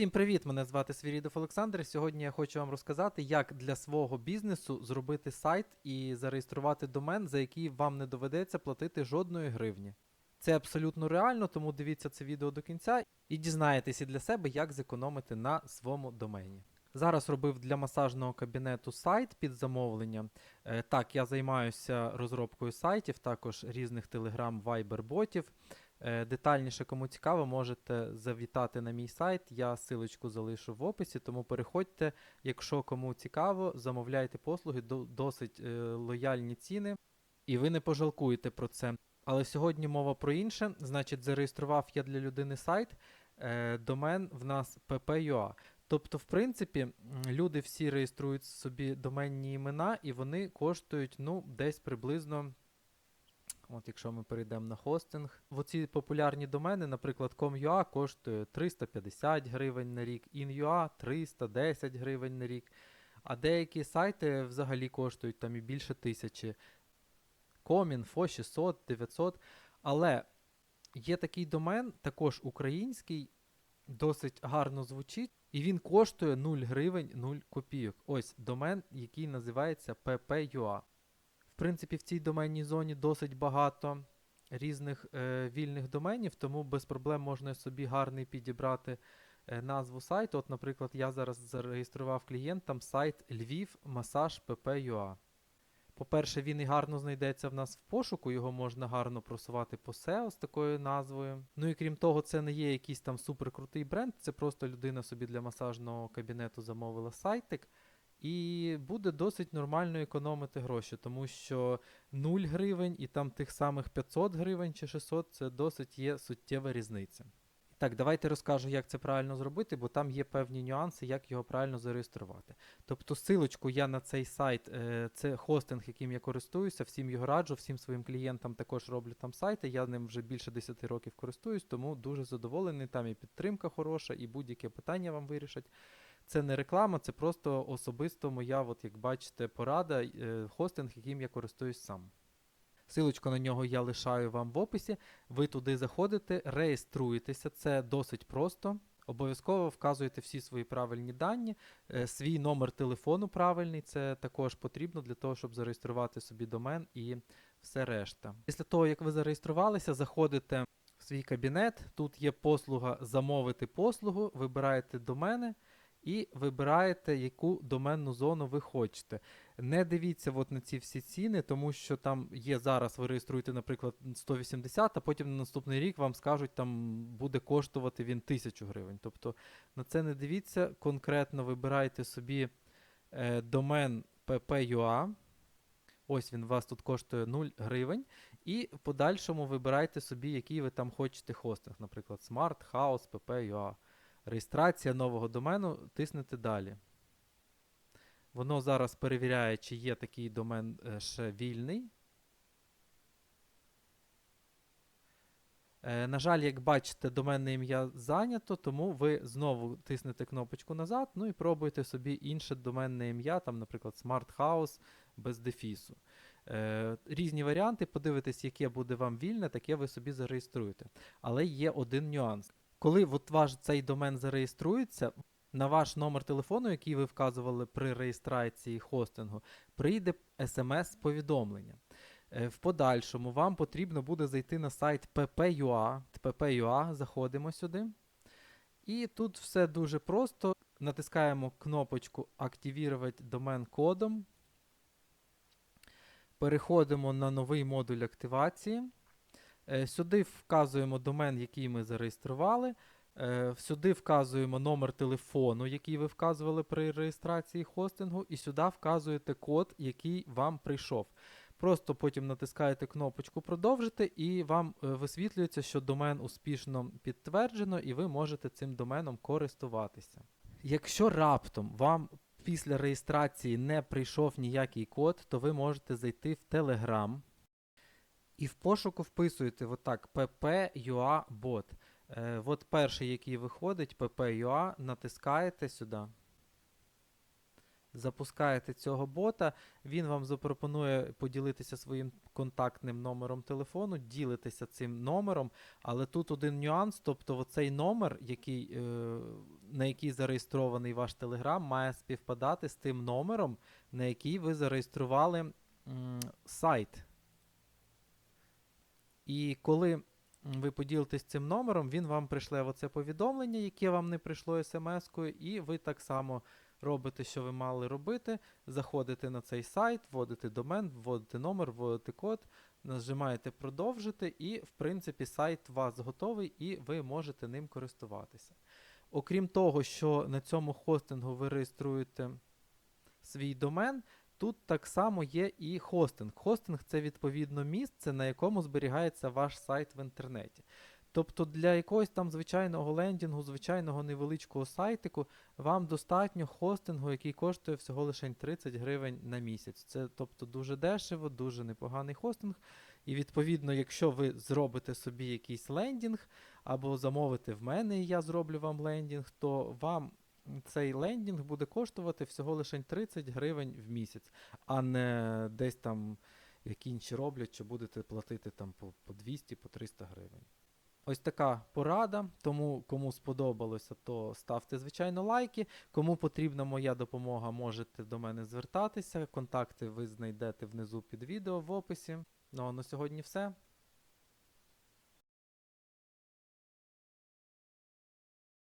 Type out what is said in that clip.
Всім привіт! Мене звати Свірідов Олександр. Сьогодні я хочу вам розказати, як для свого бізнесу зробити сайт і зареєструвати домен, за який вам не доведеться платити жодної гривні. Це абсолютно реально, тому дивіться це відео до кінця і дізнаєтеся для себе, як зекономити на своєму домені. Зараз робив для масажного кабінету сайт під замовлення. Е, так, я займаюся розробкою сайтів, також різних Telegram, Viber ботів. Е, Детальніше, кому цікаво, можете завітати на мій сайт. Я силочку залишу в описі, тому переходьте. Якщо кому цікаво, замовляйте послуги, до- досить е, лояльні ціни, і ви не пожалкуєте про це. Але сьогодні мова про інше. Значить, зареєстрував я для людини сайт. Е, домен в нас pp.ua. Тобто, в принципі, люди всі реєструють собі доменні імена, і вони коштують ну, десь приблизно. От якщо ми перейдемо на хостинг, оці популярні домени, наприклад, com.ua коштує 350 гривень на рік, in.ua 310 гривень на рік. А деякі сайти взагалі коштують там і більше тисячі. Com.info 600, 900. Але є такий домен, також український, досить гарно звучить, і він коштує 0 гривень 0 копійок. Ось домен, який називається pp.ua. Принципі, в цій доменній зоні досить багато різних е, вільних доменів, тому без проблем можна собі гарний підібрати е, назву сайту. От, наприклад, я зараз зареєстрував клієнтам сайт Львів Масаж pp.ua. По-перше, він і гарно знайдеться в нас в пошуку, його можна гарно просувати по SEO з такою назвою. Ну і крім того, це не є якийсь там суперкрутий бренд, це просто людина собі для масажного кабінету замовила сайтик. І буде досить нормально економити гроші, тому що 0 гривень і там тих самих 500 гривень чи 600 це досить є суттєва різниця. Так, давайте розкажу, як це правильно зробити, бо там є певні нюанси, як його правильно зареєструвати. Тобто, силочку я на цей сайт, е, це хостинг, яким я користуюся, всім його раджу, всім своїм клієнтам також роблю там сайти. Я ним вже більше 10 років користуюсь, тому дуже задоволений. Там і підтримка хороша, і будь-яке питання вам вирішать. Це не реклама, це просто особисто моя, от як бачите, порада, е, хостинг, яким я користуюсь сам. Силочку на нього я лишаю вам в описі. Ви туди заходите, реєструєтеся, це досить просто. Обов'язково вказуєте всі свої правильні дані, е, свій номер телефону правильний, це також потрібно для того, щоб зареєструвати собі домен і все решта. Після того, як ви зареєструвалися, заходите в свій кабінет. Тут є послуга замовити послугу, вибираєте домени і вибираєте, яку доменну зону ви хочете. Не дивіться от на ці всі ціни, тому що там є зараз, ви реєструєте, наприклад, 180, а потім на наступний рік вам скажуть, там буде коштувати він 1000 гривень. Тобто на це не дивіться, конкретно вибирайте собі е, домен pp.ua. Ось він у вас тут коштує 0 гривень. І в подальшому вибирайте собі, який ви там хочете хостинг, наприклад, Smart House pp.ua. Реєстрація нового домену, тиснете далі. Воно зараз перевіряє, чи є такий домен е, ще вільний. Е, на жаль, як бачите, доменне ім'я зайнято, тому ви знову тиснете кнопочку назад, ну і пробуйте собі інше доменне ім'я, там, наприклад, Smart House без дефісу. Е, різні варіанти, подивитесь, яке буде вам вільне, таке ви собі зареєструєте. Але є один нюанс. Коли от ваш цей домен зареєструється, на ваш номер телефону, який ви вказували при реєстрації хостингу, прийде смс-повідомлення. Е, В подальшому вам потрібно буде зайти на сайт pp.ua, pp.ua, заходимо сюди. І тут все дуже просто. Натискаємо кнопочку Активувати домен кодом. Переходимо на новий модуль активації. Е, Сюди вказуємо домен, який ми зареєстрували. Е, Сюди вказуємо номер телефону, який ви вказували при реєстрації хостингу, і сюди вказуєте код, який вам прийшов. Просто потім натискаєте кнопочку Продовжити, і вам е, висвітлюється, що домен успішно підтверджено, і ви можете цим доменом користуватися. Якщо раптом вам після реєстрації не прийшов ніякий код, то ви можете зайти в Telegram і в пошуку вписуєте отак pp.ua bot. Е, от перший, який виходить, pp.ua, натискаєте сюди. Запускаєте цього бота, він вам запропонує поділитися своїм контактним номером телефону, ділитеся цим номером, але тут один нюанс, тобто оцей номер, який е, на який зареєстрований ваш Telegram, має співпадати з тим номером, на який ви зареєстрували м, сайт. І коли ви поділитесь цим номером, він вам прийшле оце повідомлення, яке вам не прийшло смс-кою, і ви так само робите, що ви мали робити. Заходите на цей сайт, вводите домен, вводите номер, вводите код, нажимаєте продовжити, і, в принципі, сайт у вас готовий, і ви можете ним користуватися. Окрім того, що на цьому хостингу ви реєструєте свій домен, тут так само є і хостинг. Хостинг це відповідно місце, на якому зберігається ваш сайт в інтернеті. Тобто для якогось там звичайного лендінгу, звичайного невеличкого сайтику, вам достатньо хостингу, який коштує всього лише 30 гривень на місяць. Це тобто дуже дешево, дуже непоганий хостинг. І відповідно, якщо ви зробите собі якийсь лендінг, або замовите в мене, і я зроблю вам лендінг, то вам цей лендінг буде коштувати всього лише 30 гривень в місяць, а не десь там, як інші роблять, що будете платити там по, по 200, по 300 гривень. Ось така порада. Тому кому сподобалося, то ставте звичайно лайки. Кому потрібна моя допомога, можете до мене звертатися. Контакти ви знайдете внизу під відео в описі. Ну а на сьогодні все.